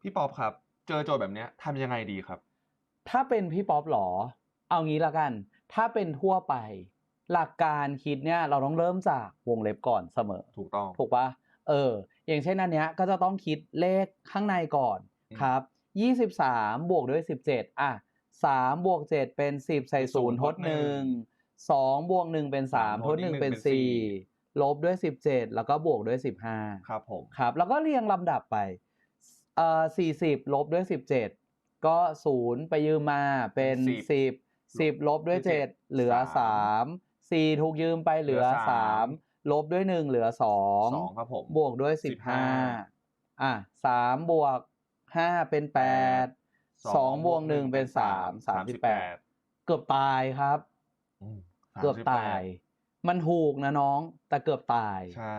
พี่ป๊อปครับ เจอโจทย์แบบเนี้ยทำยังไงดีครับ ถ้าเป็นพี่ป๊อปหรอ เอางี้ละกัน ถ้าเป็นทั่วไป หลักการคิดเนี่ยเราต้องเริ่มจากวงเล็บก่อนเสมอ ถูกต้อง ถูกปะเออ อย่างเช่นอันเนี้ยก็จะต้องคิดเลขข้างในก่อนอืมครับยี่สิบสามบวกด้วยสิบเจ็ดอะสามบวกเจ็ดเป็นสิบใส่ศูนย์ทดหนึ่งสองบวกหนึ่งเป็นสามทดหนึ่งเป็นสี่ลบด้วยสิบเจ็ดแล้วก็บวกด้วยสิบห้าครับผมครับ แล้วก็เรียงลำดับไปเอ่อสี่สิบลบด้วยสิบเจ็ดก็ศูนย์ไปยืมมาเป็นสิบสิบลบด้วยเจ็ดเหลือสามสี่ถูกยืมไปเหลือสามลบด้วยหนึ่งเหลือสองสองครับผมบวกด้วยสิบห้าอะสามบวกห้าเป็นแปดสองบวกหนึ่งเป็นสามสามสิบแปดเกือบตายครับอืมเกือบตาย มันถูกนะน้องแต่เกือบตาย ใช่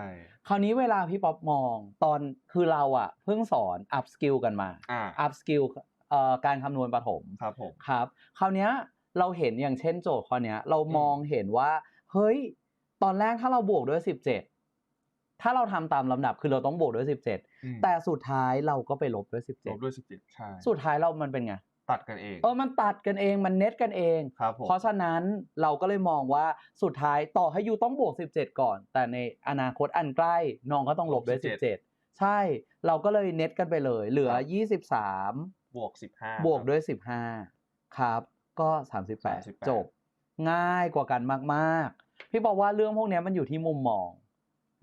คราวนี้เวลาพี่ป๊อปมองตอนคือเราอะเพิ่งสอน up skill กันมาอ่า up skill เอ่อการคำนวณประถมครับผม ครับ คราวเนี้ยเราเห็นอย่างเช่นโจทย์ข้อเนี้ย เรามองเห็นว่า เฮ้ย ตอนแรกถ้าเราบวกด้วยสิบเจ็ดถ้าเราทำตามลำดับคือเราต้องบวกด้วยสิบเจ็ดอืมแต่สุดท้ายเราก็ไปลบด้วยสิบลเจ็ดบด้วยสิบเจ็ดใช่สุดท้ายเรามันเป็นไง ตัดกันเอง เออมันตัดกันเองมันเน็ตกันเองครับผมเพราะฉะนั้นเราก็เลยมองว่าสุดท้ายต่อให้ยูต้องบวก 17 ก่อน แต่ในอนาคตอันใกล้น้องก็ต้องลบด้วย 17 ใช่เราก็เลยเน็ตกันไปเลย เหลือ 23 บวกสิบห้าบวกด้วย 15 ครับก็38 38 จบ ง่ายกว่ากันมาก ๆ พี่บอกว่าเรื่องพวกเนี้ยมันอยู่ที่มุมมอง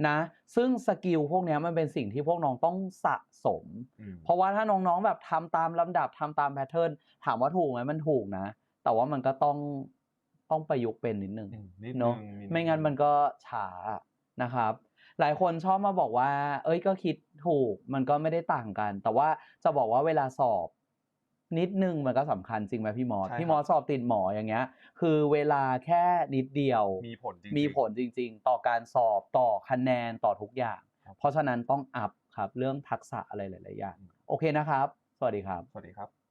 นะ ซึ่งสกิลพวกเนี้ยมันเป็นสิ่งที่พวกน้องต้องสะสมอืมเพราะว่าถ้าน้องๆแบบทำตามลำดับทำตามแพทเทิร์นถามว่าถูกไหมมันถูกนะ แต่ว่ามันก็ต้องต้องประยุกต์เป็นนิดนึงอืมนิดเนาะนึงไม่งั้นมันก็ช้านะครับ หลายคนชอบมาบอกว่า เอ้ยก็คิดถูกมันก็ไม่ได้ต่างกัน แต่ว่าจะบอกว่าเวลาสอบ นิดนึงมันก็สำคัญจริงไหมพี่มอสใช่ครับ พี่มอสสอบติดหมออย่างเงี้ย คือเวลาแค่นิดเดียว มีผลจริงๆ มีผลจริง ๆ ต่อการสอบต่อคะแนนต่อทุกอย่าง ครับ เพราะฉะนั้นต้องอัพครับ เรื่องทักษะอะไรหลาย ๆ อย่าง โอเคนะครับ สวัสดีครับ สวัสดีครับ